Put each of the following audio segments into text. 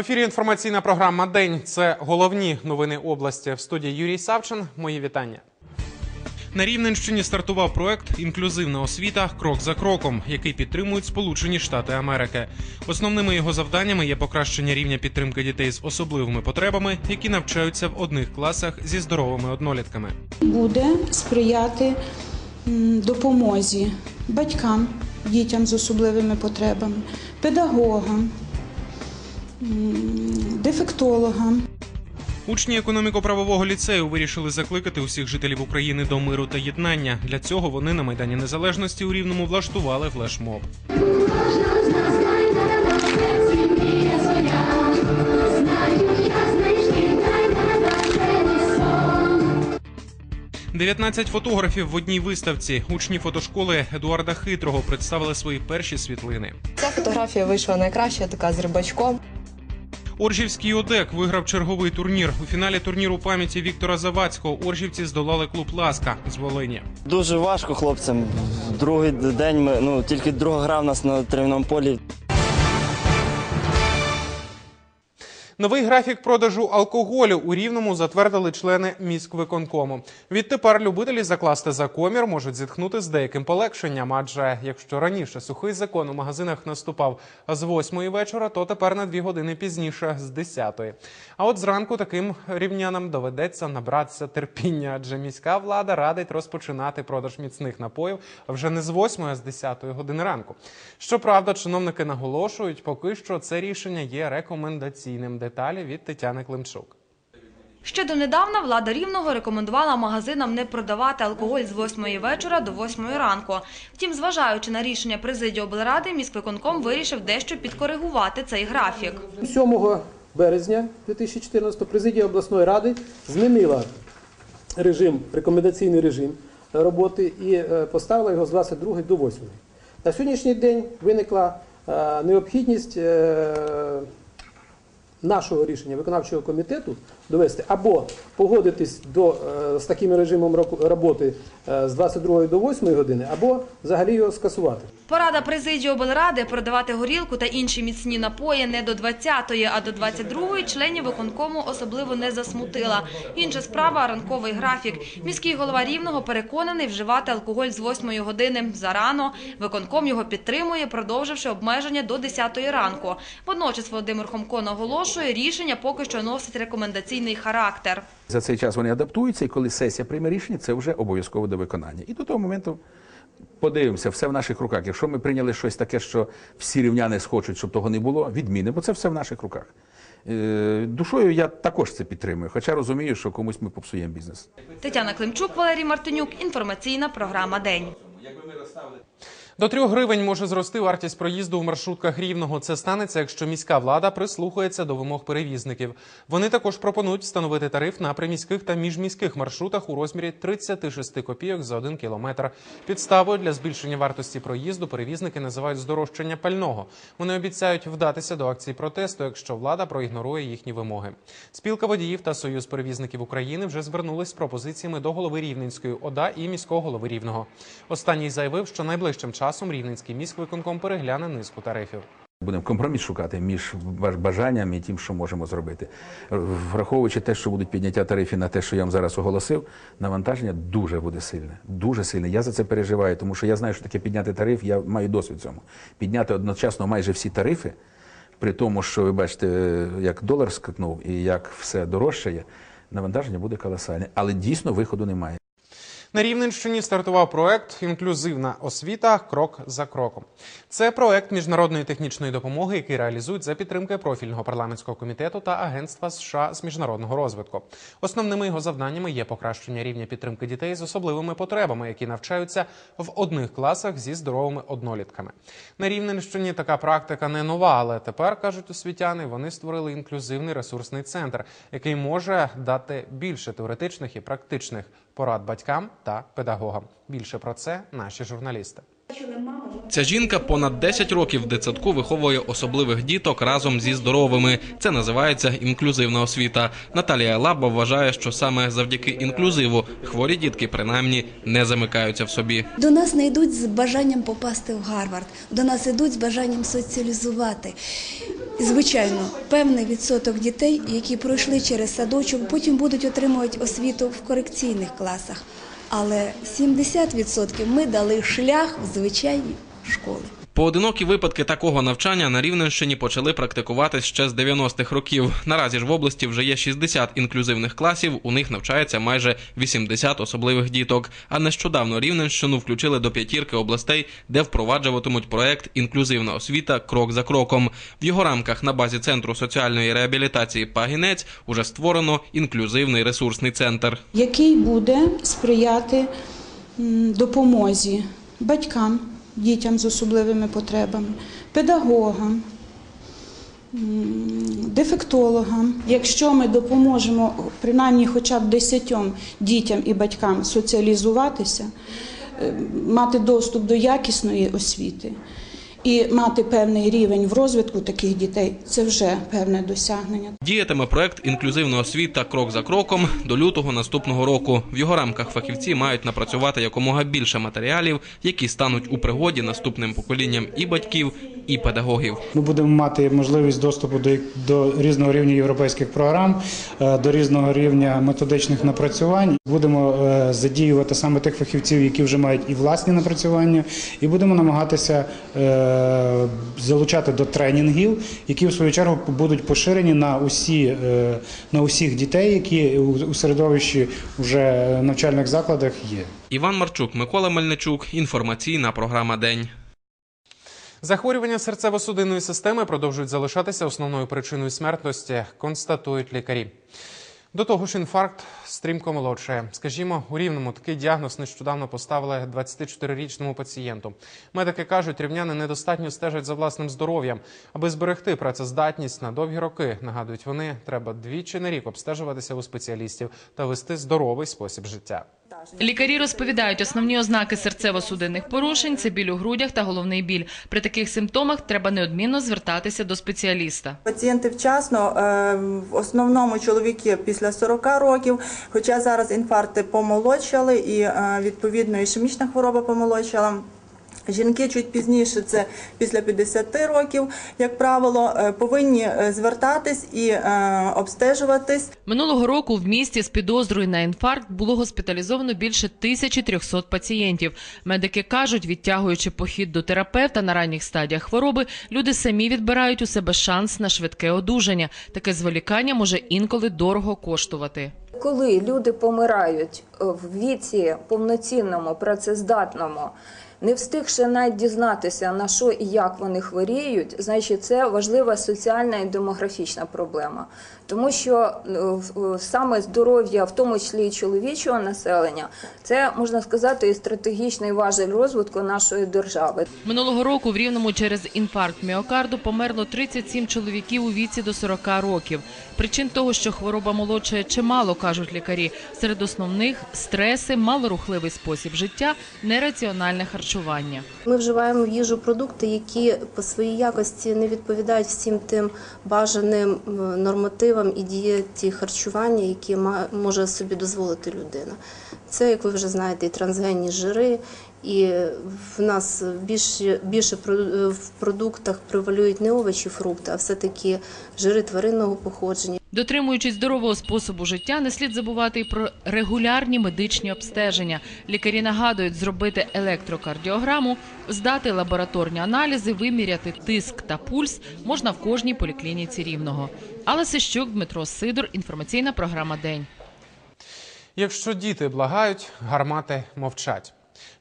Ефірі інформаційна програма День. Це головні новини області. В студії Юрій Савчин. Мої вітання. На Рівненщині стартував проект Інклюзивна освіта крок за кроком, який підтримують Сполучені Штати Америки. Основними його завданнями є покращення рівня підтримки дітей з особливими потребами, які навчаються в одних класах зі здоровими однолітками. буде сприяти допомозі батькам, дітям з особливими потребами, педагогам, м, дефектологам. Учні економіко-правового ліцею вирішили закликати усіх жителів України до миру та єднання. Для цього вони на майдані незалежності у рівному влаштували флешмоб. 19 фотографів в одній виставці. Учні фотошколи Едуарда Хитрого представили свої перші світлини. Ця фотографія вийшла найкраща, така з рибачком. Оржівський ОДЕК виграв черговий турнір. У фіналі турніру пам'яті Віктора Завадського оржівці здолали клуб Ласка з Волині. Дуже важко хлопцям. Другий день ми ну тільки друга гра в нас на тривному полі. Новий графік продажу алкоголю у рівному затвердили члени міськвиконкому. Відтепер любителі закласти за комір можуть зітхнути з деяким полегшенням. Адже якщо раніше сухий закон у магазинах наступав з 8 вечора, то тепер на 2 години пізніше з 10. А от зранку таким рівнянам доведеться набратися терпіння, адже міська влада радить розпочинати продаж міцних напоїв вже не з 8, а з 10 години ранку. Щоправда, чиновники наголошують, поки що це рішення є рекомендаційним. Деталі від Тетяни Климчук. Ще донедавна влада Рівного рекомендувала магазинам не продавати алкоголь з 8 вечора до 8 ранку. Втім, зважаючи на рішення президії облради, міськвиконком вирішив дещо підкоригувати цей графік. 7 березня 2014 президія обласної ради змінила режим, рекомендаційний режим роботи і е, поставила його з 22 до 8. На сьогоднішній день виникла е, необхідність е, нашого рішення виконавчого комітету довести або погодитись до, е, з таким режимом роботи е, з 22 до 8 години, або взагалі його скасувати. Порада президії облради продавати горілку та інші міцні напої не до 20-ї, а до 22-ї членів виконкому особливо не засмутила. Інша справа – ранковий графік. Міський голова Рівного переконаний вживати алкоголь з 8 години зарано. Виконком його підтримує, продовживши обмеження до 10-ї ранку. Водночас Володимир Хомко наголошує, рішення поки що носить рекомендаційний характер. За цей час вони адаптуються, і коли сесія прийме рішення, це вже обов'язково до виконання. І до того моменту подивимося, все в наших руках. Якщо ми прийняли щось таке, що всі рівняни схочуть, щоб того не було, відмінимо, бо це все в наших руках. Е, Душою я також це підтримую, хоча розумію, що комусь ми попсуємо бізнес. Тетяна Климчук, Валерій Мартинюк. Інформаційна програма «День». До 3 гривень може зрости вартість проїзду в маршрутках рівного. Це станеться, якщо міська влада прислухається до вимог перевізників. Вони також пропонують встановити тариф на приміських та міжміських маршрутах у розмірі 36 копійок за один кілометр. Підставою для збільшення вартості проїзду перевізники називають здорожчання пального. Вони обіцяють вдатися до акцій протесту, якщо влада проігнорує їхні вимоги. Спілка водіїв та союз перевізників України вже звернулись з пропозиціями до голови Рівненської ОДА і міського голови Рівного. Останній заявив, що найближчим часом Рівненський міськвиконком перегляне низку тарифів. Будемо компроміс шукати між баж- бажанням і тим, що можемо зробити. Враховуючи те, що будуть підняття тарифів на те, що я вам зараз оголосив, навантаження дуже буде сильне. Дуже сильне. Я за це переживаю, тому що я знаю, що таке підняти тариф, я маю досвід цьому. Підняти одночасно майже всі тарифи, при тому, що ви бачите, як долар скакнув і як все дорожчає, навантаження буде колосальне. Але дійсно виходу немає. На Рівненщині стартував проект Інклюзивна освіта крок за кроком. Це проект міжнародної технічної допомоги, який реалізують за підтримки профільного парламентського комітету та Агентства США з міжнародного розвитку. Основними його завданнями є покращення рівня підтримки дітей з особливими потребами, які навчаються в одних класах зі здоровими однолітками. На Рівненщині така практика не нова, але тепер кажуть освітяни, вони створили інклюзивний ресурсний центр, який може дати більше теоретичних і практичних порад батькам та педагогам. Більше про це наші журналісти. Ця жінка понад 10 років в дитсадку виховує особливих діток разом зі здоровими. Це називається інклюзивна освіта. Наталія Лаба вважає, що саме завдяки інклюзиву хворі дітки принаймні не замикаються в собі. До нас не йдуть з бажанням попасти в Гарвард, до нас йдуть з бажанням соціалізувати. Звичайно, певний відсоток дітей, які пройшли через садочок, потім будуть отримувати освіту в корекційних класах. Але 70% ми дали шлях в звичайні школи. Поодинокі випадки такого навчання на Рівненщині почали практикуватись ще з 90-х років. Наразі ж в області вже є 60 інклюзивних класів, у них навчається майже 80 особливих діток. А нещодавно Рівненщину включили до п'ятірки областей, де впроваджуватимуть проект Інклюзивна освіта крок за кроком. В його рамках на базі центру соціальної реабілітації Пагінець уже створено інклюзивний ресурсний центр. який буде сприяти допомозі батькам, дітям з особливими потребами, педагогам, дефектологам. Якщо ми допоможемо принаймні хоча б десятьом дітям і батькам соціалізуватися, е, мати доступ до якісної освіти і мати певний рівень в розвитку таких дітей, це вже певне досягнення. Діятиме проект інклюзивна освіта крок за кроком до лютого наступного року. В його рамках фахівці мають напрацювати якомога більше матеріалів, які стануть у пригоді наступним поколінням і батьків, і педагогів. Ми будемо мати можливість доступу до, до різного рівня європейських програм, е, до різного рівня методичних напрацювань. Будемо е, задіювати саме тих фахівців, які вже мають і власні напрацювання, і будемо намагатися е, залучати до тренінгів, які в свою чергу будуть поширені на усі на усіх дітей, які у середовищі вже навчальних закладах є. Іван Марчук, Микола Мельничук. Інформаційна програма День. Захворювання серцево-судинної системи продовжують залишатися основною причиною смертності, констатують лікарі. До того ж, інфаркт стрімко молодшає. Скажімо, у рівному такий діагноз нещодавно поставили 24-річному пацієнту. Медики кажуть, рівняни недостатньо стежать за власним здоров'ям, аби зберегти працездатність на довгі роки. Нагадують вони, треба двічі на рік обстежуватися у спеціалістів та вести здоровий спосіб життя. Лікарі розповідають, основні ознаки серцево-судинних порушень це біль у грудях та головний біль. При таких симптомах треба неодмінно звертатися до спеціаліста. Пацієнти вчасно, е, в основному чоловіки після 40 років, хоча зараз інфаркти помолодшали і е, відповідно ішемічна хвороба помолодшала. Жінки чуть пізніше, це після 50 років, як правило, е, повинні е, звертатись і е, обстежуватись. Минулого року в місті з підозрою на інфаркт було госпіталізовано більше 1300 пацієнтів. Медики кажуть, відтягуючи похід до терапевта на ранніх стадіях хвороби, люди самі відбирають у себе шанс на швидке одужання. Таке зволікання може інколи дорого коштувати. Коли люди помирають в віці повноцінному, працездатному, не встигши навіть дізнатися на що і як вони хворіють, значить це важлива соціальна і демографічна проблема. Тому що е, саме здоров'я, в тому числі і чоловічого населення, це можна сказати і стратегічний важель розвитку нашої держави. Минулого року в Рівному через інфаркт міокарду померло 37 чоловіків у віці до 40 років. Причин того, що хвороба молодшає, чимало, кажуть лікарі. Серед основних – стреси, малорухливий спосіб життя, нераціональне харчування. Ми вживаємо в їжу продукти, які по своїй якості не відповідають всім тим бажаним е, нормативам і дієті харчування, які може собі дозволити людина. Це, як ви вже знаєте, і трансгенні жири, і в нас більше, більше про- в продуктах превалюють не овочі, фрукти, а все-таки жири тваринного походження. Дотримуючись здорового способу життя, не слід забувати і про регулярні медичні обстеження. Лікарі нагадують зробити електрокардіограму, здати лабораторні аналізи, виміряти тиск та пульс можна в кожній поліклініці рівного. Алла Сищук, Дмитро Сидор. Інформаційна програма День. Якщо діти благають, гармати мовчать.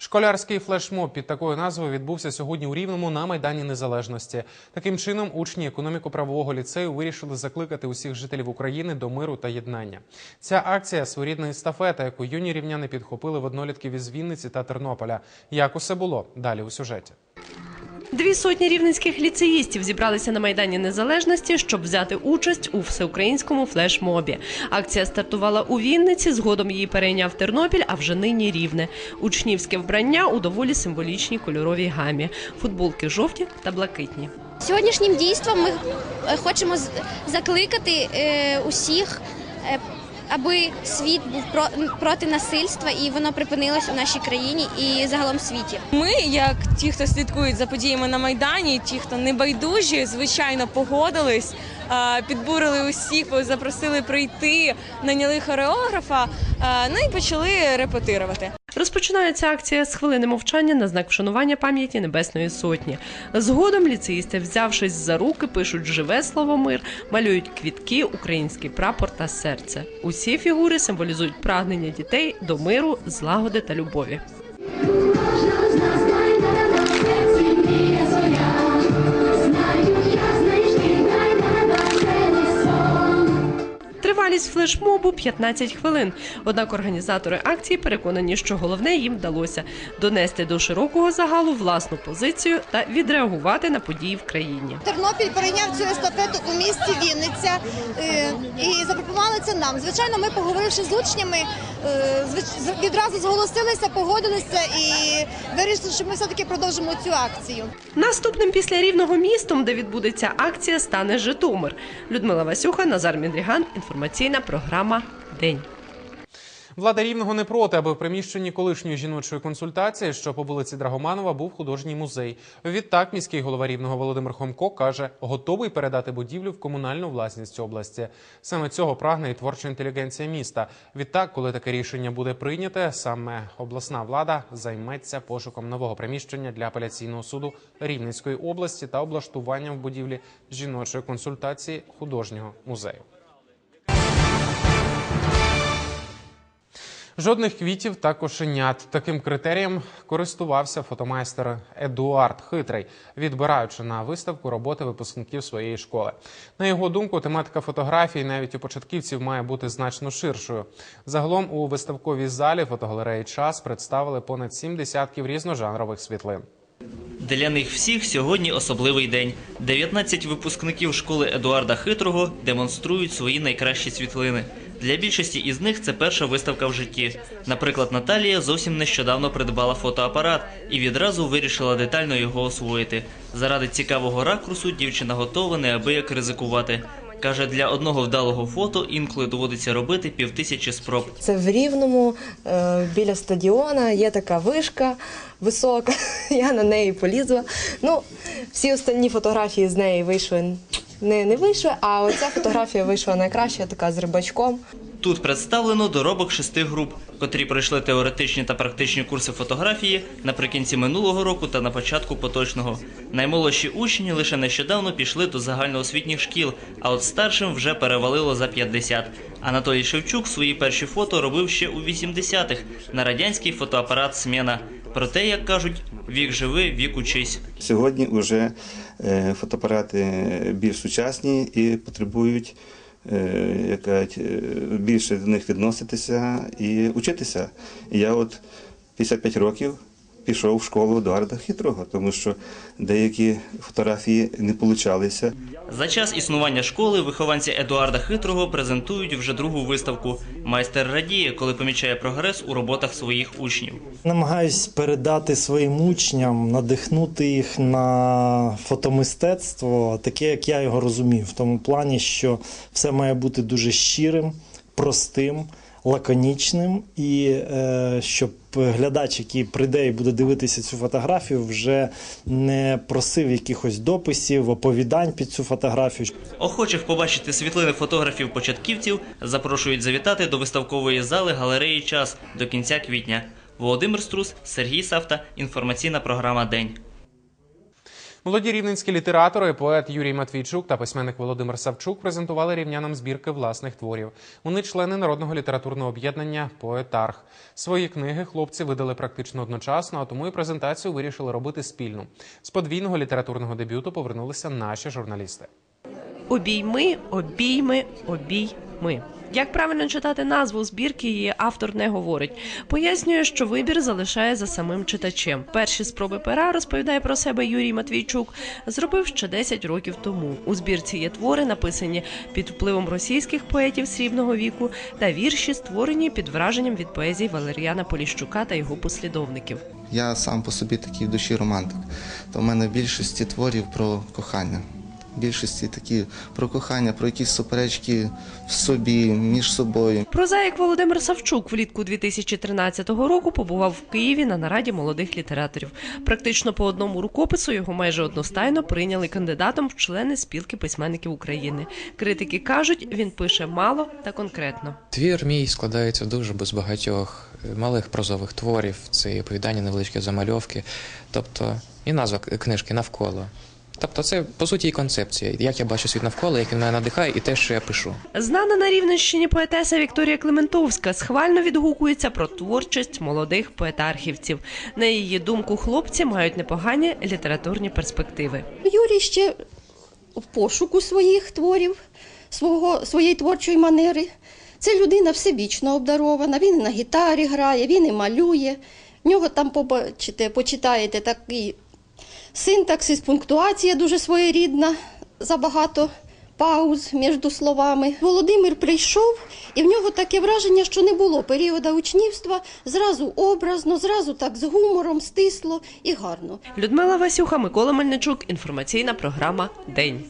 Школярський флешмоб під такою назвою відбувся сьогодні у Рівному на Майдані Незалежності. Таким чином, учні економіко-правового ліцею вирішили закликати усіх жителів України до миру та єднання. Ця акція своєрідна естафета, яку юні рівняни підхопили в однолітків із Вінниці та Тернополя. Як усе було далі у сюжеті. Дві сотні рівненських ліцеїстів зібралися на Майдані Незалежності, щоб взяти участь у всеукраїнському флешмобі. Акція стартувала у Вінниці, згодом її перейняв Тернопіль, а вже нині рівне. Учнівське вбрання у доволі символічній кольоровій гамі. Футболки жовті та блакитні. Сьогоднішнім дійством ми е, хочемо закликати е, усіх е, аби світ був про, проти насильства і воно припинилось у нашій країні і загалом світі. Ми, як ті, хто слідкують за подіями на майдані, ті, хто не байдужі, звичайно, погодились, підбурили усіх, запросили прийти, наняли хореографа, ну і почали репетирувати. Розпочинається акція з хвилини мовчання на знак вшанування пам'яті Небесної Сотні. Згодом ліцеїсти, взявшись за руки, пишуть живе слово мир, малюють квітки, український прапор та серце. Усі фігури символізують прагнення дітей до миру, злагоди та любові. Тривалість флешмобу 15 хвилин. Однак організатори акції переконані, що головне їм вдалося донести до широкого загалу власну позицію та відреагувати на події в країні. Тернопіль перейняв цю естафету у місті Вінниця е, і запропонували це нам. Звичайно, ми поговоривши з учнями, е, відразу зголосилися, погодилися і вирішили, що ми все таки продовжимо цю акцію. Наступним після рівного містом, де відбудеться акція, стане Житомир. Людмила Васюха, Назар Міндріган. Інформаційна програма День. Влада рівного не проти, аби в приміщенні колишньої жіночої консультації, що по вулиці Драгоманова, був художній музей. Відтак міський голова рівного Володимир Хомко каже, готовий передати будівлю в комунальну власність області. Саме цього прагне і творча інтелігенція міста. Відтак, коли таке рішення буде прийняте, саме обласна влада займеться пошуком нового приміщення для апеляційного суду Рівненської області та облаштуванням в будівлі жіночої консультації художнього музею. Жодних квітів та кошенят. Таким критерієм користувався фотомайстер Едуард Хитрий, відбираючи на виставку роботи випускників своєї школи. На його думку, тематика фотографій навіть у початківців має бути значно ширшою. Загалом у виставковій залі фотогалереї час представили понад сім десятків різножанрових світлин. Для них всіх сьогодні особливий день. 19 випускників школи Едуарда Хитрого демонструють свої найкращі світлини. Для більшості із них це перша виставка в житті. Наприклад, Наталія зовсім нещодавно придбала фотоапарат і відразу вирішила детально його освоїти. Заради цікавого ракурсу дівчина готова неабияк ризикувати. Каже, для одного вдалого фото інколи доводиться робити півтисячі спроб. Це в Рівному, е, біля стадіона, є така вишка висока, я на неї полізла. Ну, всі останні фотографії з неї вийшли не, не вийшли, а оця фотографія вийшла найкраща, така з рибачком. Тут представлено доробок шести груп, котрі пройшли теоретичні та практичні курси фотографії наприкінці минулого року та на початку поточного. Наймолодші учні лише нещодавно пішли до загальноосвітніх шкіл, а от старшим вже перевалило за 50. Анатолій Шевчук свої перші фото робив ще у 80-х на радянський фотоапарат «Смена». Проте, як кажуть, вік живи, вік учись. Сьогодні вже фотоапарати більш сучасні і потребують яка, як кажуть, е, більше до них відноситися і учитися. І я от 55 років пішов в школу Едуарда Хитрого, тому що деякі фотографії не получалися. За час існування школи вихованці Едуарда Хитрого презентують вже другу виставку. Майстер радіє, коли помічає прогрес у роботах своїх учнів. Намагаюсь передати своїм учням, надихнути їх на фотомистецтво, таке, як я його розумів, в тому плані, що все має бути дуже щирим, простим, лаконічним, і е, щоб глядач, який прийде і буде дивитися цю фотографію, вже не просив якихось дописів, оповідань під цю фотографію. Охочих побачити світлини фотографів-початківців запрошують завітати до виставкової зали галереї Час до кінця квітня. Володимир Струс, Сергій Савта. Інформаційна програма День. Молоді рівненські літератори, поет Юрій Матвійчук та письменник Володимир Савчук презентували рівнянам збірки власних творів. Вони члени народного літературного об'єднання Поетарх. Свої книги хлопці видали практично одночасно, а тому і презентацію вирішили робити спільно. З подвійного літературного дебюту повернулися наші журналісти. Обійми, обійми, обійми. Як правильно читати назву збірки, її автор не говорить. Пояснює, що вибір залишає за самим читачем. Перші спроби пера розповідає про себе Юрій Матвійчук. Зробив ще 10 років тому. У збірці є твори, написані під впливом російських поетів срібного віку, та вірші, створені під враженням від поезії Валеріана Поліщука та його послідовників. Я сам по собі такий в душі романтик. То в мене в більшості творів про кохання. Більшості такі про кохання, про якісь суперечки в собі, між собою. Прозаїк Володимир Савчук влітку 2013 року побував в Києві на нараді молодих літераторів. Практично по одному рукопису його майже одностайно прийняли кандидатом в члени спілки письменників України. Критики кажуть, він пише мало та конкретно. Твір мій складається дуже з багатьох е, малих прозових творів, це і оповідання, невеличкі замальовки, тобто і назва книжки навколо. Тобто, це по суті і концепція, як я бачу світ навколо, як він мене надихає, і те, що я пишу. Знана на Рівненщині поетеса Вікторія Клементовська схвально відгукується про творчість молодих поетархівців. На її думку, хлопці мають непогані літературні перспективи. Юрій ще в пошуку своїх творів, свого, своєї творчої манери. Це людина всебічно обдарована. Він на гітарі грає, він і малює. В нього там побачите, почитаєте такий синтаксис, пунктуація дуже своєрідна, забагато пауз між словами. Володимир прийшов, і в нього таке враження, що не було періоду учнівства. Зразу образно, зразу так з гумором, стисло і гарно. Людмила Васюха, Микола Мельничук. Інформаційна програма День.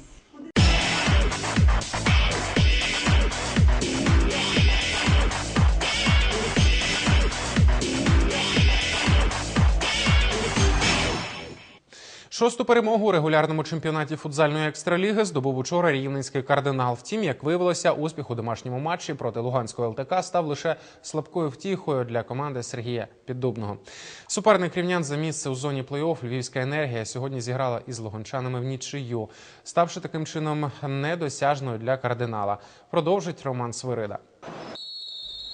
Шосту перемогу у регулярному чемпіонаті футзальної екстраліги здобув учора рівненський кардинал. Втім, як виявилося, успіх у домашньому матчі проти Луганського ЛТК став лише слабкою втіхою для команди Сергія Піддубного. Суперник рівнян за місце у зоні плей-офф Львівська енергія сьогодні зіграла із луганчанами в нічию, ставши таким чином недосяжною для кардинала. Продовжить Роман Свирида.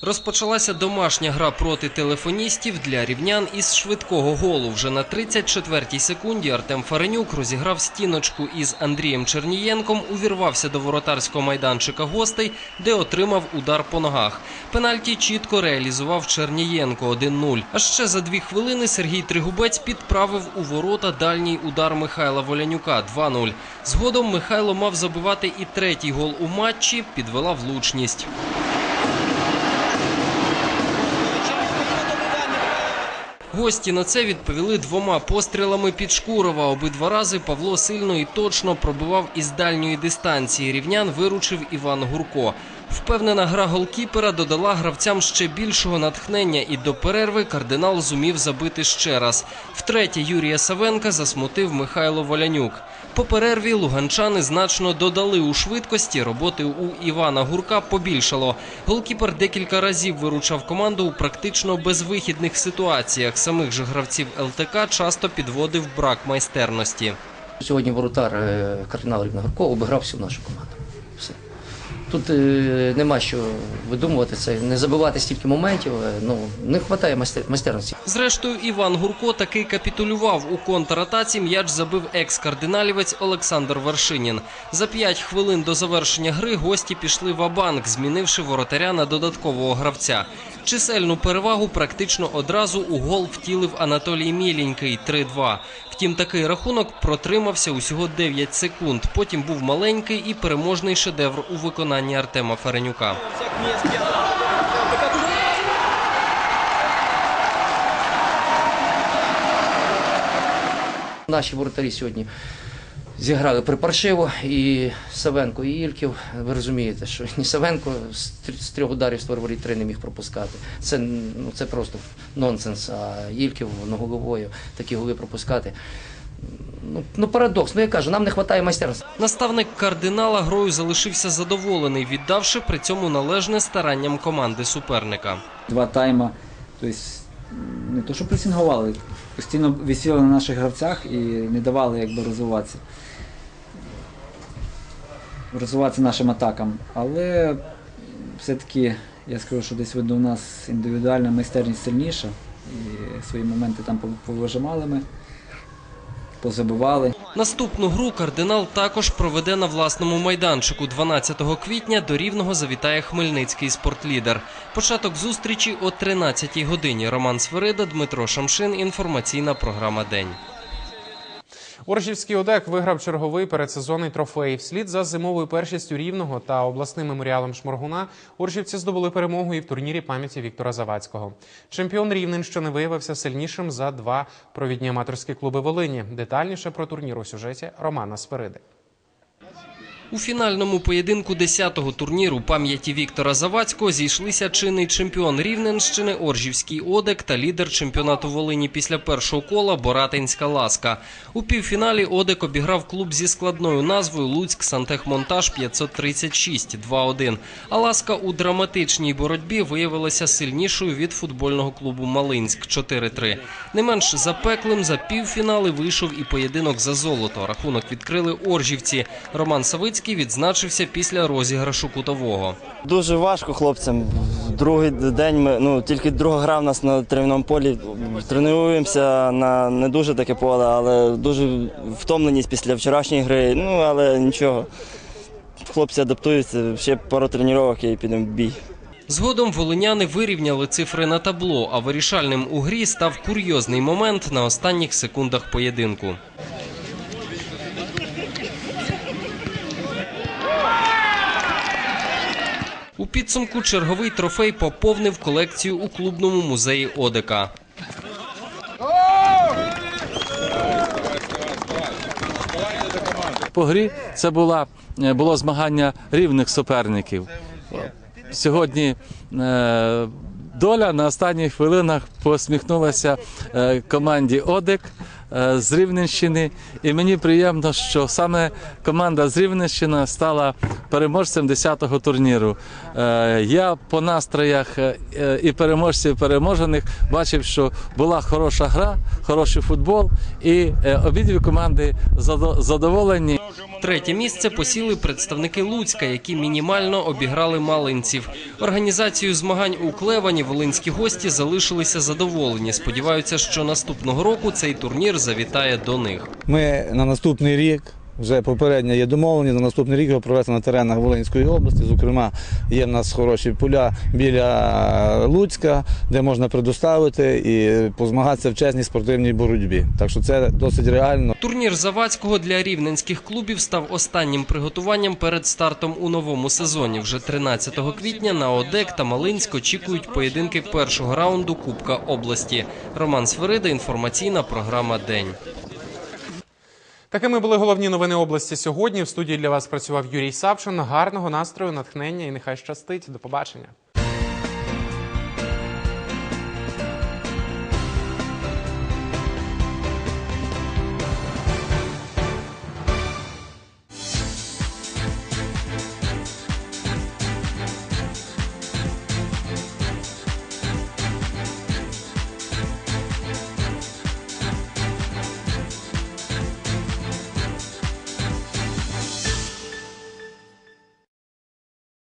Розпочалася домашня гра проти телефоністів для рівнян із швидкого голу. Вже на 34-й секунді Артем Фаренюк розіграв стіночку із Андрієм Чернієнком, увірвався до воротарського майданчика гостей, де отримав удар по ногах. Пенальті чітко реалізував Чернієнко 1-0. А ще за дві хвилини Сергій Тригубець підправив у ворота дальній удар Михайла Волянюка 2-0. Згодом Михайло мав забивати і третій гол у матчі, підвела влучність. Гості на це відповіли двома пострілами під Шкурова. Обидва рази Павло сильно і точно пробивав із дальньої дистанції. Рівнян виручив Іван Гурко. Впевнена гра голкіпера додала гравцям ще більшого натхнення, і до перерви кардинал зумів забити ще раз. Втретє Юрія Савенка засмутив Михайло Волянюк. По перерві луганчани значно додали у швидкості. Роботи у Івана Гурка побільшало. Голкіпер декілька разів виручав команду у практично безвихідних ситуаціях. Самих же гравців ЛТК часто підводив брак майстерності. Сьогодні воротар е, кардинал Рівна Гурко обіграв всю нашу команду. Тут е, нема що видумувати це, не забивати стільки моментів, е, ну, не вистачає майстерності. Зрештою, Іван Гурко таки капітулював у контратаці. М'яч забив екс-кардиналівець Олександр Вершинін. За п'ять хвилин до завершення гри гості пішли в абанк, змінивши воротаря на додаткового гравця. Чисельну перевагу практично одразу у гол втілив Анатолій Міленький 3-2. Втім, такий рахунок протримався усього 9 секунд. Потім був маленький і переможний шедевр у виконанні Артема Ференюка. Наші воротарі сьогодні зіграли припаршиво і Савенко, і Ільків. Ви розумієте, що ні Савенко з трьох- з трьох ударів створ три не міг пропускати. Це, ну, це просто нонсенс. А Ільків ноголовою такі голи пропускати. Ну, ну парадокс. Ну я кажу, нам не вистачає майстерності. Наставник кардинала грою залишився задоволений, віддавши при цьому належне старанням команди суперника. Два тайма. Тобто не то, що пресінгували, постійно висіли на наших гравцях і не давали якби розвиватися. Розвиватися нашим атакам. Але все-таки я скажу, що десь видно у нас індивідуальна майстерність сильніша. І свої моменти там повижимали ми, позабивали. Наступну гру кардинал також проведе на власному майданчику. 12 квітня до Рівного завітає Хмельницький спортлідер. Початок зустрічі о 13 годині. Роман Сверида, Дмитро Шамшин. Інформаційна програма День. Оржівський ОДЕК виграв черговий передсезонний трофей. Вслід за зимовою першістю рівного та обласним меморіалом Шморгуна Оржівці здобули перемогу і в турнірі пам'яті Віктора Завадського. Чемпіон Рівненщини виявився сильнішим за два провідні аматорські клуби Волині. Детальніше про турнір у сюжеті Романа Сфериди. У фінальному поєдинку 10-го турніру пам'яті Віктора Завадського зійшлися чинний чемпіон Рівненщини Оржівський Одек та лідер чемпіонату Волині після першого кола Боратинська Ласка. У півфіналі Одек обіграв клуб зі складною назвою Луцьк Сантехмонтаж 536 2-1. А Ласка у драматичній боротьбі виявилася сильнішою від футбольного клубу Малинськ 4-3. Не менш запеклим за півфінали вийшов і поєдинок за золото. Рахунок відкрили оржівці. Роман Савицький відзначився після розіграшу кутового. Дуже важко хлопцям. Другий день ми ну тільки друга гра в нас на тренувальному полі. Тренуємося на не дуже таке поле, але дуже втомленість після вчорашньої гри. Ну але нічого. Хлопці адаптуються, ще пару тренувань і підемо в бій. Згодом волиняни вирівняли цифри на табло, а вирішальним у грі став курйозний момент на останніх секундах поєдинку. У підсумку черговий трофей поповнив колекцію у клубному музеї Одека. По грі це була, е, було змагання рівних суперників. Сьогодні е, доля на останніх хвилинах посміхнулася е, команді Одек з Рівненщини. І мені приємно, що саме команда з Рівненщини стала переможцем 10-го турніру. Е, Я по настроях е, і переможців, і переможених бачив, що була хороша гра, хороший футбол, і е, обидві команди задо- задоволені. Третє місце посіли представники Луцька, які мінімально обіграли малинців. Організацією змагань у Клевані волинські гості залишилися задоволені. Сподіваються, що наступного року цей турнір завітає до них. Ми на наступний рік. Вже попередньо є домовлені на наступний рік його провести на теренах Волинської області. Зокрема, є в нас хороші поля біля Луцька, де можна предоставити і позмагатися в чесній спортивній боротьбі. Так що це досить реально. Турнір Завадського для рівненських клубів став останнім приготуванням перед стартом у новому сезоні. Вже 13 квітня на Одек та Малинськ очікують поєдинки першого раунду Кубка області. Роман Сверида, інформаційна програма День. Такими були головні новини області сьогодні. В студії для вас працював Юрій Савшин. Гарного настрою, натхнення і нехай щастить. До побачення.